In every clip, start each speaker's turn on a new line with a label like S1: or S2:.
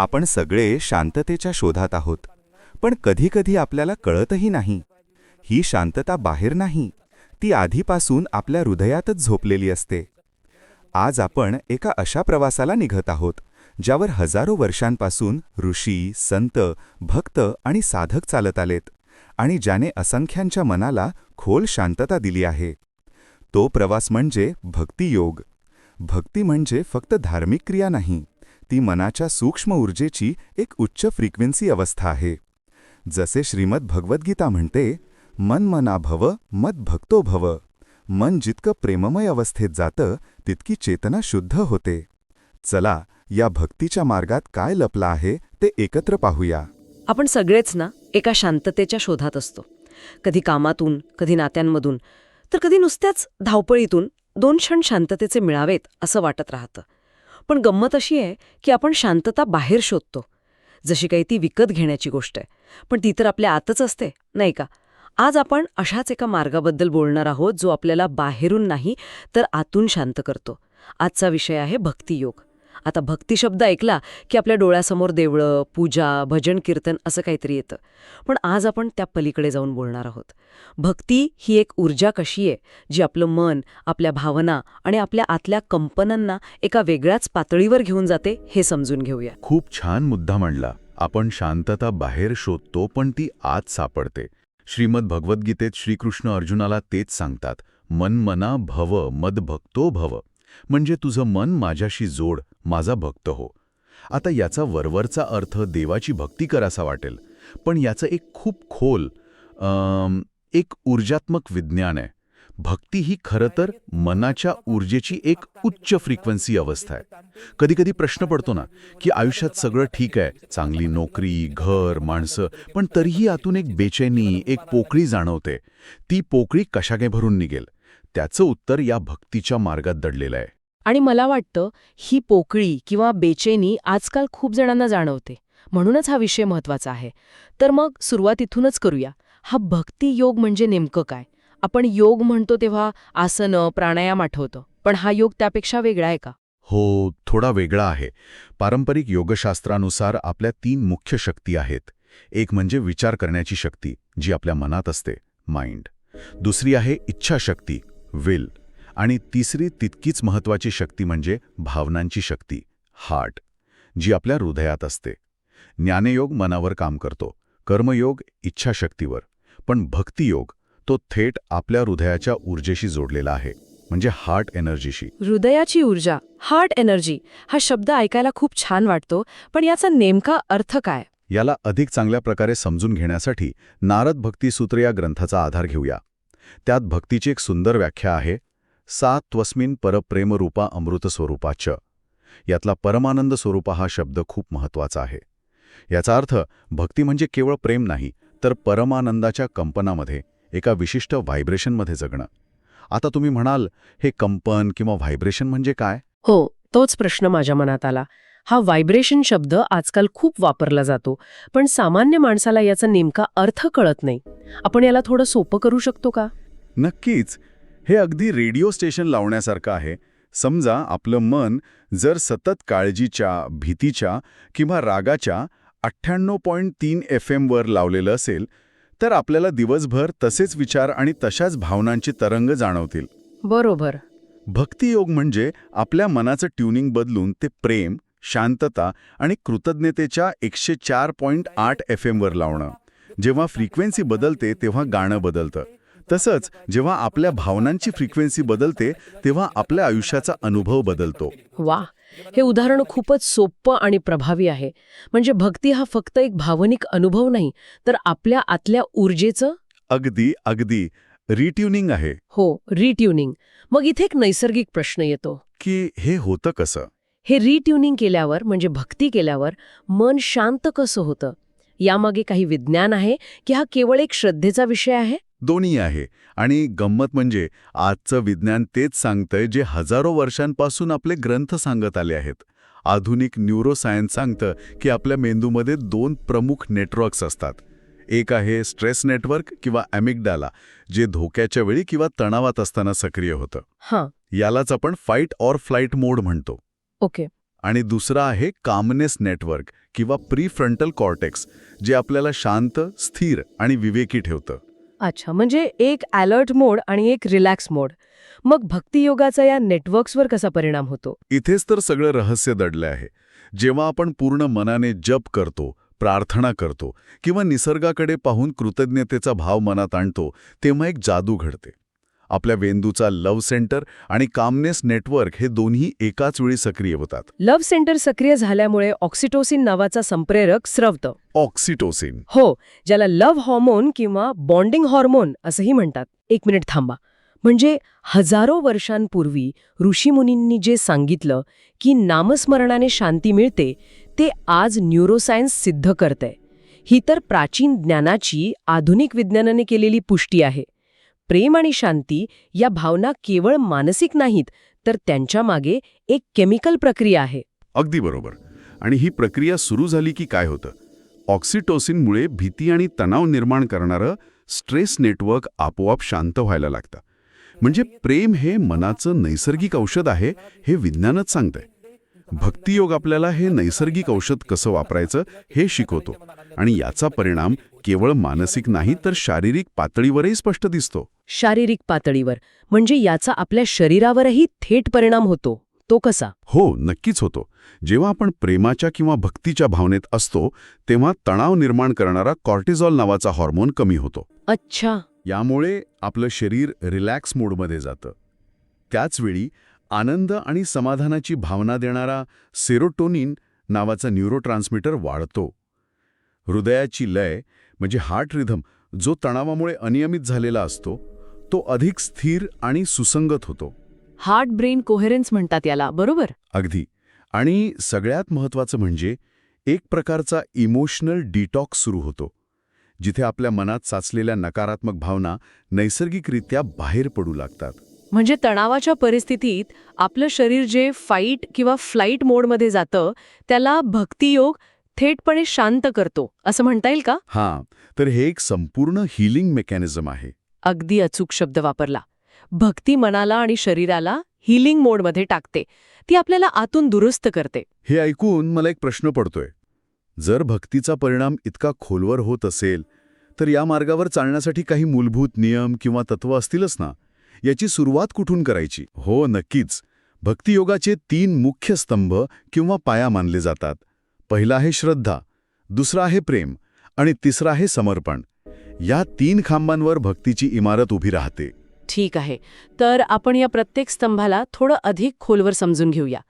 S1: आपण सगळे शांततेच्या शोधात आहोत. पण कधीकधी आपल्याला कळतही नाही. ही शांतता बाहेर नाही. ती आधीपासून आपल्या हृदयातच झोपलेली असते. आज आपण एका अशा प्रवासाला निघत आहोत ज्यावर हजारो वर्षांपासून ऋषी संत भक्त आणि साधक चालत आलेत आणि ज्याने असंख्यांच्या मनाला खोल शांतता दिली आहे. तो प्रवास म्हणजे भक्तियोग. भक्ती म्हणजे फक्त धार्मिक क्रिया नाही. ती मनाच्या सूक्ष्म ऊर्जेची एक उच्च फ्रिक्वेन्सी अवस्था आहे. जसे श्रीमद भगवद्गीता म्हणते मन मना भव मत भक्तो भव. मन जितकं प्रेममय अवस्थेत जातं तितकी चेतना शुद्ध होते. चला या भक्तीच्या मार्गात काय लपलं आहे ते एकत्र पाहूया.
S2: आपण सगळेच ना एका शांततेच्या शोधात असतो. कधी कामातून कधी नात्यांमधून तर कधी नुसत्याच धावपळीतून दोन क्षण शांततेचे मिळावेत असं वाटत राहतं. पण गंमत अशी आहे की आपण शांतता बाहेर शोधतो. जशी काही ती विकत घेण्याची गोष्ट आहे. पण ती तर आपल्या आतच असते नाही का? आज आपण अशाच एका मार्गाबद्दल बोलणार आहोत जो आपल्याला बाहेरून नाही तर आतून शांत करतो. आजचा विषय आहे भक्तियोग. आता भक्ती शब्द ऐकला की आपल्या डोळ्यासमोर देवळं पूजा भजन कीर्तन असं काहीतरी येतं. पण आज आपण त्या पलीकडे जाऊन बोलणार आहोत. भक्ती ही एक ऊर्जा कशी आहे जी आपलं मन आपल्या भावना आणि आपल्या आतल्या कंपनांना एका वेगळ्याच पातळीवर घेऊन जाते हे समजून घेऊया.
S3: खूप छान मुद्दा मांडला. आपण शांतता बाहेर शोधतो पण ती आत सापडते. श्रीमद भगवद्गीतेत श्रीकृष्ण अर्जुनाला तेच सांगतात मन मना भव मद भक्तो भव. म्हणजे तुझं मन माझ्याशी जोड माझा भक्त हो. आता याचा वरवरचा अर्थ देवाची भक्ती करासा वाटेल. पण याचं एक खूप खोल एक ऊर्जात्मक विज्ञान आहे. भक्ती ही खरं तर मनाच्या ऊर्जेची एक उच्च फ्रिक्वेन्सी अवस्था आहे. कधीकधी प्रश्न पडतो ना की आयुष्यात सगळं ठीक आहे चांगली नोकरी घर माणसं पण तरीही आतून एक बेचैनी एक पोकळी जाणवते. ती पोकळी कशागे भरून निघेल? त्याचं उत्तर या भक्तीच्या मार्गात दडलेलं आहे.
S4: आणि मला वाटतं ही पोकळी किंवा बेचैनी आजकाल खूप जणांना जाणवते. म्हणूनच हा विषय महत्त्वाचा आहे. तर मग सुरुवात इथूनच करूया. हा भक्ती योग म्हणजे नेमकं काय? आपण योग म्हणतो तेव्हा आसनं प्राणायाम आठवतं. पण हा योग त्यापेक्षा वेगळा आहे का?
S3: हो थोडा वेगळा आहे. पारंपरिक योगशास्त्रानुसार आपल्या तीन मुख्य शक्ती आहेत. एक म्हणजे विचार करण्याची शक्ती जी आपल्या मनात असते माइंड. दुसरी आहे इच्छाशक्ती विल. आणि तिसरी तितकीच महत्वाची शक्ती म्हणजे भावनांची शक्ती हार्ट जी आपल्या हृदयात असते. ज्ञानयोग मनावर काम करतो कर्मयोग इच्छाशक्तीवर पण भक्तियोग तो थेट आपल्या हृदयाच्या ऊर्जेशी जोडलेला आहे म्हणजे हार्ट एनर्जीशी.
S4: हृदयाची ऊर्जा हार्ट एनर्जी हा शब्द ऐकायला खूप छान वाटतो पण याचा नेमका अर्थ काय?
S3: याला अधिक चांगल्या प्रकारे समजून घेण्यासाठी नारद भक्तिसूत्र या ग्रंथाचा आधार घेऊया. त्यात भक्तीची एक सुंदर व्याख्या आहे सा त्वस्मिन परप्रेमरूपा अमृत स्वरूपाच यातला परमानंद स्वरूपा हा शब्द खूप महत्त्वाचा आहे. याचा अर्थ भक्ती म्हणजे केवळ प्रेम नाही तर परमानंदाच्या कंपनामध्ये एका विशिष्ट व्हायब्रेशनमध्ये जगणं. आता तुम्ही म्हणाल हे कंपन किंवा व्हायब्रेशन म्हणजे काय?
S4: हो तोच प्रश्न माझ्या मनात आला. हा व्हायब्रेशन शब्द आजकाल खूप वापरला जातो पण सामान्य माणसाला याचा नेमका अर्थ कळत नाही. आपण याला थोडं सोपं करू शकतो का?
S3: नक्कीच. हे अगदी रेडिओ स्टेशन लावण्यासारखं आहे. समजा आपलं मन जर सतत काळजीच्या भीतीच्या किंवा रागाच्या अठ्ठ्याण्णव पॉईंट तीन एफ एमवर लावलेलं असेल तर आपल्याला दिवसभर तसेच विचार आणि तशाच भावनांची तरंग जाणवतील.
S4: बरोबर.
S3: भक्तियोग म्हणजे आपल्या मनाचं ट्युनिंग बदलून ते प्रेम शांतता आणि कृतज्ञतेच्या एकशे चार पॉईंट आठ एफ एमवर लावणं. जेव्हा फ्रिक्वेन्सी बदलते तेव्हा गाणं बदलतं. तसंच जेव्हा आपल्या भावनांची फ्रिक्वेन्सी बदलते तेव्हा आपल्या आयुष्याचा अनुभव बदलतो.
S4: वा हे उदाहरण खूपच सोपं आणि प्रभावी आहे. म्हणजे भक्ती हा फक्त एक भावनिक अनुभव नाही तर आपल्या आतल्या ऊर्जेचं?
S3: अगदी अगदी. रिट्युनिंग आहे.
S4: हो रिट्युनिंग. मग इथे एक नैसर्गिक प्रश्न येतो.
S3: की हे होतं कसं?
S4: हे रिट्युनिंग केल्यावर म्हणजे भक्ती केल्यावर मन शांत कसं होतं? यामागे काही विज्ञान आहे की हा केवळ एक श्रद्धेचा विषय आहे?
S3: दोन्ही आहे. आणि गंमत म्हणजे आजचं विज्ञान तेच सांगतंय जे हजारो वर्षांपासून आपले ग्रंथ सांगत आले आहेत. आधुनिक न्यूरोसायन्स सांगतं की आपल्या मेंदूमध्ये दोन प्रमुख नेटवर्क्स असतात. एक आहे स्ट्रेस नेटवर्क किंवा ॲमिगडाला जे धोक्याच्या वेळी किंवा तणावात असताना सक्रिय होतं.
S4: हां.
S3: यालाच आपण फाईट ऑर फ्लाईट मोड म्हणतो.
S4: ओके.
S3: आणि दुसरा आहे कामनेस नेटवर्क किंवा प्री फ्रंटल कॉर्टेक्स जे आपल्याला शांत स्थिर आणि विवेकी ठेवतं.
S4: अच्छा म्हणजे एक अलर्ट मोड आणि एक रिलॅक्स मोड मग भक्तियोगाचा या नेटवर्क्सवर कसा परिणाम होतो?
S3: इथेच तर सगळं रहस्य दडलं आहे. जेव्हा आपण पूर्ण मनाने जप करतो प्रार्थना करतो किंवा निसर्गाकडे पाहून कृतज्ञतेचा भाव मनात आणतो तेव्हा एक जादू घडते. आपल्या वेंदूचा लव्ह सेंटर आणि कामनेस नेटवर्क हे दोन्ही एकाच वेळी सक्रिय होतात.
S4: लव्ह सेंटर सक्रिय झाल्यामुळे ऑक्सिटोसिन नावाचा संप्रेरक स्रवतं.
S3: ऑक्सिटोसिन.
S4: हो ज्याला लव्ह हॉर्मोन किंवा बॉन्डिंग हॉर्मोन असंही म्हणतात. एक मिनिट थांबा. म्हणजे हजारो वर्षांपूर्वी ऋषीमुनींनी जे सांगितलं की नामस्मरणाने शांती मिळते ते आज न्यूरोसायन्स सिद्ध करतंय. ही तर प्राचीन ज्ञानाची आधुनिक विज्ञानाने केलेली पुष्टी आहे. प्रेम आणि शांती या भावना केवळ मानसिक नाहीत तर त्यांच्या मागे एक केमिकल प्रक्रिया आहे.
S3: अगदी बरोबर. आणि ही प्रक्रिया सुरू झाली की काय होतं? ऑक्सिटोसिनमुळे भीती आणि तणाव निर्माण करणारं स्ट्रेस नेटवर्क आपोआप शांत व्हायला लागतं. म्हणजे प्रेम हे मनाचं नैसर्गिक औषध आहे हे विज्ञानच सांगतंय. भक्तियोग आपल्याला हे नैसर्गिक औषध कसं वापरायचं हे शिकवतो. आणि याचा परिणाम केवळ मानसिक नाही तर शारीरिक पातळीवरही स्पष्ट दिसतो.
S4: शारीरिक पातळीवर म्हणजे याचा आपल्या शरीरावरही थेट परिणाम होतो. तो कसा?
S3: हो नक्कीच होतो. जेव्हा आपण प्रेमाच्या किंवा भक्तीच्या भावनेत असतो तेव्हा तणाव निर्माण करणारा कॉर्टिझॉल नावाचा हॉर्मोन कमी होतो.
S4: अच्छा.
S3: यामुळे आपलं शरीर रिलॅक्स मोडमध्ये जातं. त्याचवेळी आनंद आणि समाधानाची भावना देणारा सेरोटोनिन नावाचा न्यूरोट्रान्समीटर वाढतो. हृदयाची लय म्हणजे हार्ट रिधम जो तणावामुळे अनियमित झालेला असतो तो अधिक स्थिर आणि सुसंगत होतो.
S4: हार्ट ब्रेन कोहेरन्स म्हणतात याला बरोबर?
S3: अगदी. आणि सगळ्यात महत्त्वाचं म्हणजे एक प्रकारचा इमोशनल डिटॉक्स सुरू होतो जिथे आपल्या मनात साचलेल्या नकारात्मक भावना नैसर्गिकरित्या बाहेर पडू लागतात.
S4: म्हणजे तणावाच्या परिस्थितीत आपलं शरीर जे फाईट किंवा फ्लाईट मोडमध्ये जातं त्याला भक्तियोग थेटपणे शांत करतो. असं म्हणता येईल का?
S3: हां तर हे एक संपूर्ण हिलिंग मेकॅनिझम आहे.
S4: अगदी अचूक शब्द वापरला. भक्ती मनाला आणि शरीराला हिलिंग मोडमध्ये टाकते. ती आपल्याला आतून दुरुस्त करते.
S3: हे ऐकून मला एक प्रश्न पडतोय. जर भक्तीचा परिणाम इतका खोलवर होत असेल तर या मार्गावर चालण्यासाठी काही मूलभूत नियम किंवा तत्व असतीलच ना? याची सुरुवात कुठून करायची? हो नक्कीच. भक्तियोगाचे तीन मुख्य स्तंभ किंवा पाया मानले जातात. पहिला आहे श्रद्धा दुसरा आहे प्रेम आणि तिसरा आहे समर्पण. या तीन खांबांवर भक्तीची इमारत उभी राहते.
S4: ठीक आहे. तर आपण या प्रत्येक स्तंभाला थोडं अधिक खोलवर समजून घेऊया.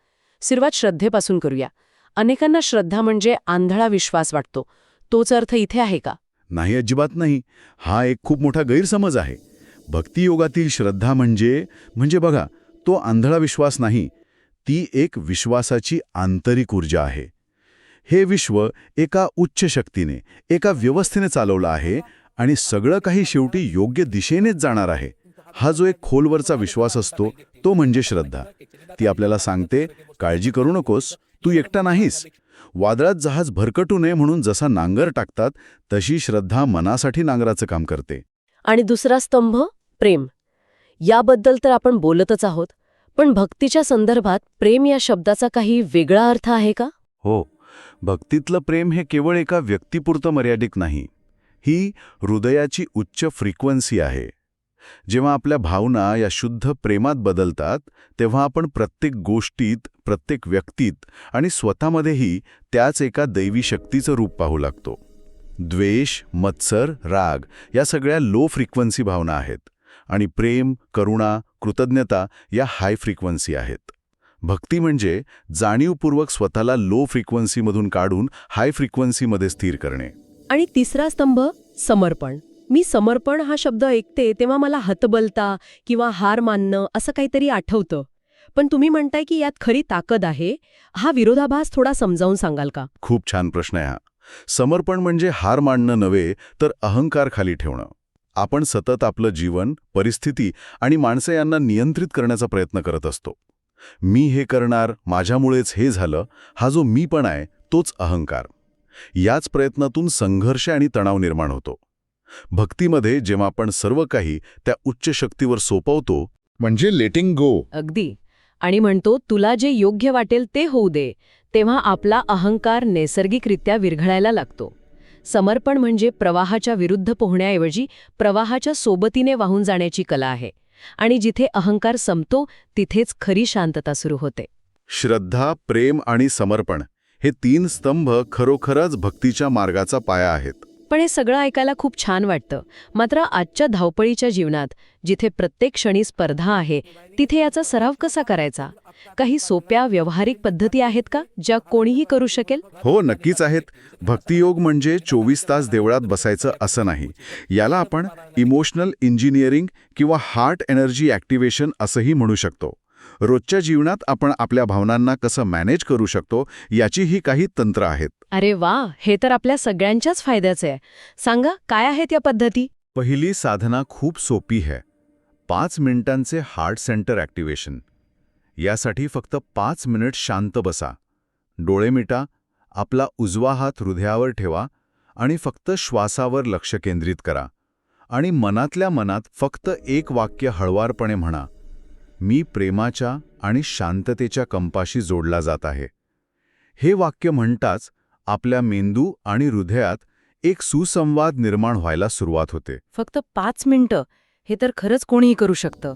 S4: सुरुवात श्रद्धेपासून करूया. अनेकांना श्रद्धा म्हणजे आंधळा विश्वास वाटतो. तोच अर्थ इथे आहे का?
S3: नाही अजिबात नाही. हा एक खूप मोठा गैरसमज आहे. भक्तियोगातील श्रद्धा म्हणजे म्हणजे बघा तो आंधळा विश्वास नाही ती एक विश्वासाची आंतरिक ऊर्जा आहे. हे विश्व एका उच्च शक्तीने एका व्यवस्थेने चालवलं आहे आणि सगळं काही शेवटी योग्य दिशेनेच जाणार आहे. हा जो एक खोलवरचा विश्वास असतो तो म्हणजे श्रद्धा. ती आपल्याला सांगते काळजी करू नकोस तू एकटा नाहीस. वादळात जहाज भरकटू नये म्हणून जसा नांगर टाकतात तशी श्रद्धा मनासाठी नांगराचं काम करते.
S4: आणि दुसरा स्तंभ? प्रेम. याबद्दल तर आपण बोलतच आहोत पण भक्तीच्या संदर्भात प्रेम या शब्दाचा काही वेगळा अर्थ आहे का?
S3: हो भक्तीतलं प्रेम हे केवळ एका व्यक्तीपुरतं मर्यादित नाही ही हृदयाची उच्च फ्रिक्वन्सी आहे. जेव्हा आपल्या भावना या शुद्ध प्रेमात बदलतात तेव्हा आपण प्रत्येक गोष्टीत प्रत्येक व्यक्तीत आणि स्वतःमध्येही त्याच एका दैवी शक्तीचं रूप पाहू लागतो. द्वेष मत्सर राग या सगळ्या लो फ्रिक्वन्सी भावना आहेत. आणि प्रेम करुणा कृतज्ञता या हाय फ्रिक्वेन्सी आहेत. भक्ती म्हणजे जाणीवपूर्वक स्वतःला लो फ्रिक्वेन्सीमधून काढून हाय फ्रिक्वेन्सीमध्ये स्थिर करणे.
S4: आणि तिसरा स्तंभ समर्पण. मी समर्पण हा शब्द ऐकते तेव्हा मला हतबलता किंवा हार मानणं असं काहीतरी आठवतं. पण तुम्ही म्हणताय की यात खरी ताकद आहे. हा विरोधाभास थोडा समजावून सांगाल का?
S3: खूप छान प्रश्न आहे हा. समर्पण म्हणजे हार मानणं नव्हे तर अहंकार खाली ठेवणं. आपण सतत आपलं जीवन परिस्थिती आणि माणसं यांना नियंत्रित करण्याचा प्रयत्न करत असतो. मी हे करणार माझ्यामुळेच हे झालं हा जो मी पण आहे तोच अहंकार. याच प्रयत्नातून संघर्ष आणि तणाव निर्माण होतो. भक्तीमध्ये जेव्हा आपण सर्व काही त्या उच्च शक्तीवर सोपवतो म्हणजे लेटिंग गो
S4: अगदी. आणि म्हणतो तुला जे योग्य वाटेल ते होऊ दे तेव्हा आपला अहंकार नैसर्गिकरित्या विरघळायला लागतो. समर्पण म्हणजे प्रवाहाच्या विरुद्ध पोहण्याऐवजी प्रवाहाच्या सोबतीने वाहून जाण्याची कला आहे. आणि जिथे अहंकार संपतो तिथेच खरी शांतता सुरू होते.
S3: श्रद्धा प्रेम आणि समर्पण हे तीन स्तंभ खरोखरच भक्तीच्या मार्गाचा पाया आहेत.
S4: पण हे सगळं ऐकायला खूप छान वाटतं. मात्र आजच्या धावपळीच्या जीवनात जिथे प्रत्येक क्षणी स्पर्धा आहे तिथे याचा सराव कसा करायचा? काही सोप्या व्यावहारिक पद्धती आहेत का ज्या कोणीही करू शकेल?
S3: हो नक्कीच आहेत. भक्तियोग म्हणजे चोवीस तास देवळात बसायचं असं नाही. याला आपण इमोशनल इंजिनिअरिंग किंवा हार्ट एनर्जी ॲक्टिव्हेशन असंही म्हणू शकतो. रोजच्या जीवनात आपण आपल्या भावनांना कसं मॅनेज करू शकतो याची ही काही तंत्र आहेत.
S4: अरे वा हे तर आपल्या सगळ्यांच्याच फायद्याचं आहे. सांगा काय आहेत या पद्धती?
S3: पहिली साधना खूप सोपी आहे पाच मिनिटांचे हार्ट सेंटर ॲक्टिव्हेशन. यासाठी फक्त पाच मिनिट शांत बसा. डोळे मिटा आपला उजवा हात हृदयावर ठेवा आणि फक्त श्वासावर लक्ष केंद्रित करा. आणि मनातल्या मनात फक्त एक वाक्य हळवारपणे म्हणा. मी प्रेमाच्या आणि शांततेच्या कंपाशी जोडला जात आहे. हे वाक्य म्हणताच आपल्या मेंदू आणि हृदयात एक सुसंवाद निर्माण व्हायला सुरुवात होते.
S4: फक्त पाच मिनिटं हे तर खरंच कोणीही करू शकतं.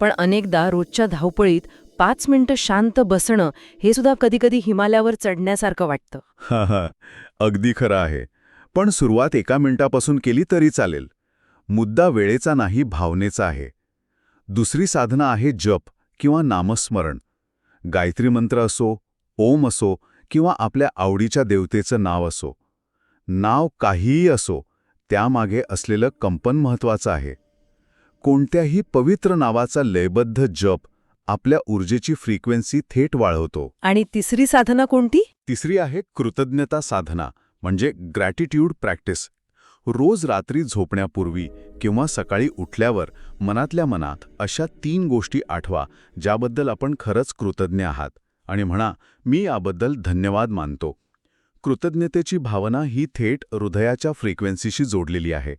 S4: पण अनेकदा रोजच्या धावपळीत पाच मिनिटं शांत बसणं हे सुद्धा कधीकधी हिमालयावर चढण्यासारखं वाटतं.
S3: हा हा. अगदी खरं आहे. पण सुरुवात एका मिनिटापासून केली तरी चालेल. मुद्दा वेळेचा नाही भावनेचा आहे. दुसरी साधना आहे जप किंवा नामस्मरण. गायत्री मंत्र असो ओम असो किंवा आपल्या आवडीच्या देवतेचं नाव असो. नाव काहीही असो त्यामागे असलेलं कंपन महत्वाचं आहे. कोणत्याही पवित्र नावाचा लयबद्ध जप आपल्या ऊर्जेची फ्रिक्वेन्सी थेट वाढवतो.
S4: आणि तिसरी साधना कोणती?
S3: तिसरी आहे कृतज्ञता साधना म्हणजे ग्रॅटिट्यूड प्रॅक्टिस रोज रात्री झोपण्यापूर्वी किंवा सकाळी उठल्यावर मनातल्या मनात अशा तीन गोष्टी आठवा ज्याबद्दल आपण खरंच कृतज्ञ आहात. आणि म्हणा मी याबद्दल धन्यवाद मानतो. कृतज्ञतेची भावना ही थेट हृदयाच्या फ्रिक्वेन्सीशी जोडलेली आहे.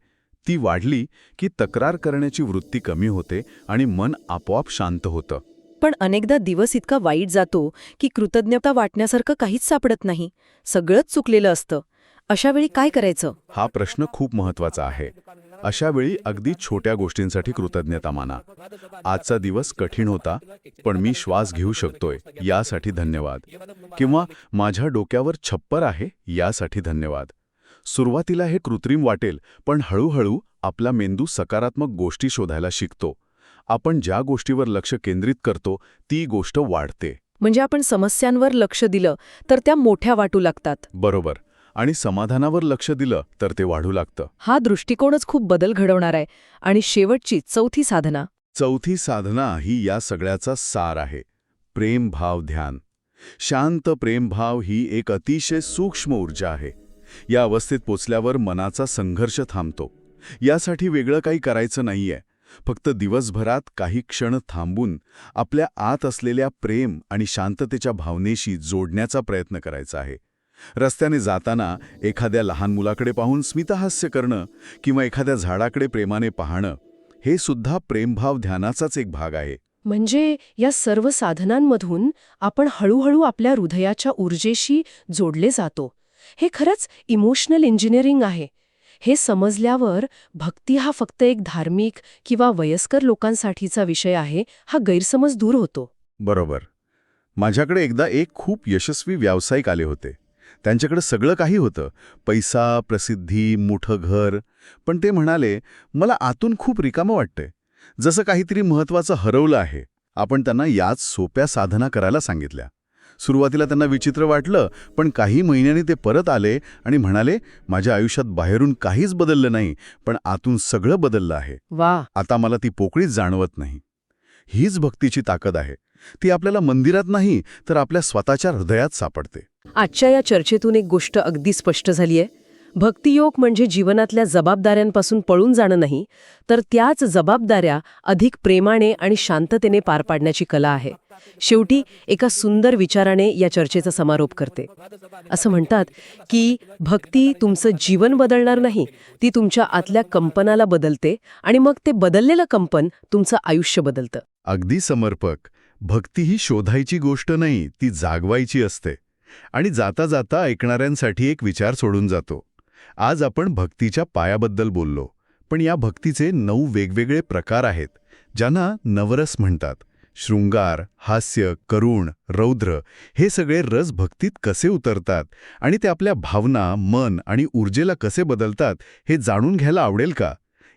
S3: ती वाढली की तक्रार करण्याची वृत्ती कमी होते आणि मन आपोआप शांत होतं.
S4: पण अनेकदा दिवस इतका वाईट जातो की कृतज्ञता वाटण्यासारखं काहीच सापडत नाही. सगळंच चुकलेलं असतं. अशा वेळी काय करायचं?
S3: हा प्रश्न खूप महत्त्वाचा आहे. अशा वेळी अगदी छोट्या गोष्टींसाठी कृतज्ञता माना. आजचा दिवस कठीण होता पण मी श्वास घेऊ शकतोय यासाठी धन्यवाद. किंवा माझ्या डोक्यावर छप्पर आहे यासाठी धन्यवाद. सुरुवातीला हे कृत्रिम वाटेल पण हळूहळू आपला मेंदू सकारात्मक गोष्टी शोधायला शिकतो. आपण ज्या गोष्टीवर लक्ष केंद्रित करतो ती गोष्ट वाढते.
S4: म्हणजे आपण समस्यांवर लक्ष दिलं तर त्या मोठ्या वाटू लागतात.
S3: बरोबर. आणि समाधानावर लक्ष दिलं तर ते वाढू लागतं.
S4: हा दृष्टिकोनच खूप बदल घडवणार आहे आणि शेवटची चौथी साधना.
S3: चौथी साधना ही या सगळ्याचा सार आहे. प्रेमभाव ध्यान. शांत प्रेमभाव ही एक अतिशय सूक्ष्म ऊर्जा आहे. या अवस्थेत पोचल्यावर मनाचा संघर्ष थांबतो. यासाठी वेगळं काही करायचं नाहीये. फक्त दिवसभरात काही क्षण थांबून आपल्या आत असलेल्या प्रेम आणि शांततेच्या भावनेशी जोडण्याचा प्रयत्न करायचा आहे. रस्त्याने जाताना एखाद्या लहान मुलाकडे पाहून स्मितहास्य करणं किंवा एखाद्या झाडाकडे प्रेमाने पाहणं हे सुद्धा प्रेमभाव ध्यानाचाच एक भाग आहे.
S5: म्हणजे या सर्व साधनांमधून आपण हळूहळू आपल्या हृदयाच्या ऊर्जेशी जोडले जातो. हे खरंच इमोशनल इंजिनिअरिंग आहे. हे समजल्यावर भक्ती हा फक्त एक धार्मिक किंवा वयस्कर लोकांसाठीचा विषय आहे हा गैरसमज दूर होतो.
S3: बरोबर. माझ्याकडे एकदा एक खूप यशस्वी व्यावसायिक आले होते. त्यांच्याकडे सगळं काही होतं. पैसा प्रसिद्धी मोठं घर. पण ते म्हणाले मला आतून खूप रिकामं वाटतंय. जसं काहीतरी महत्वाचं हरवलं आहे. आपण त्यांना याच सोप्या साधना करायला सांगितल्या. सुरुवातीला त्यांना विचित्र वाटलं पण काही महिन्यांनी ते परत आले आणि म्हणाले माझ्या आयुष्यात बाहेरून काहीच बदललं नाही पण आतून सगळं बदललं आहे.
S5: वा.
S3: आता मला ती पोकळीच जाणवत नाही. हीच भक्तीची ताकद आहे. ती आपल्याला मंदिरात नाही तर आपल्या स्वतःच्या हृदयात सापडते.
S4: आजच्या या चर्चेतून एक गोष्ट अगदी स्पष्ट झालीय. भक्तियोग म्हणजे जीवनातल्या जबाबदाऱ्यांपासून पळून जाणं नाही तर त्याच जबाबदाऱ्या अधिक प्रेमाने आणि शांततेने पार पाडण्याची कला आहे. शेवटी एका सुंदर विचाराने या चर्चेचा समारोप करते. असं म्हणतात की भक्ती तुमचं जीवन बदलणार नाही ती तुमच्या आतल्या कंपनाला बदलते आणि मग ते बदललेलं कंपन तुमचं आयुष्य बदलतं.
S3: अगदी समर्पक. भक्ती ही शोधायची गोष्ट नाही ती जागवायची असते. आणि जाता जाता ऐकणाऱ्यांसाठी एक विचार सोडून जातो. आज आपण भक्तीच्या पायाबद्दल बोललो पण या भक्तीचे नऊ वेगवेगळे प्रकार आहेत ज्यांना नवरस म्हणतात. शृंगार हास्य करुण रौद्र हे सगळे रस भक्तीत कसे उतरतात आणि ते आपल्या भावना मन आणि ऊर्जेला कसे बदलतात हे जाणून घ्यायला आवडेल का?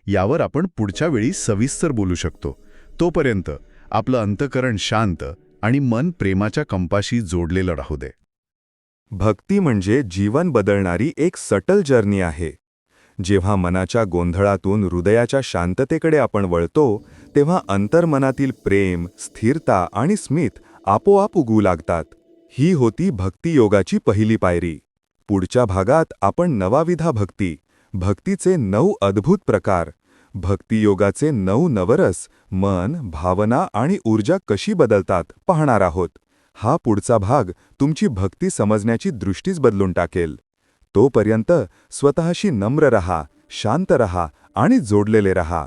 S3: यावर आपण पुढच्या वेळी सविस्तर बोलू शकतो. तोपर्यंत आपलं अंतकरण शांत आणि मन प्रेमाच्या कंपाशी जोडलेलं राहू दे.
S1: भक्ती म्हणजे जीवन बदलणारी एक सटल जर्नी आहे. जेव्हा मनाच्या गोंधळातून हृदयाच्या शांततेकडे आपण वळतो तेव्हा अंतर्मनातील प्रेम स्थिरता आणि स्मित आपोआप उगू लागतात. ही होती भक्तियोगाची पहिली पायरी. पुढच्या भागात आपण नवाविधा भक्ती भक्तीचे नऊ अद्भुत प्रकार भक्तियोगाचे नऊ नवरस मन भावना आणि ऊर्जा कशी बदलतात पाहणार आहोत. हा पुढचा भाग तुमची भक्ती समजण्याची दृष्टीच बदलून टाकेल. तोपर्यंत स्वतःशी नम्र रहा शांत रहा आणि जोडलेले रहा.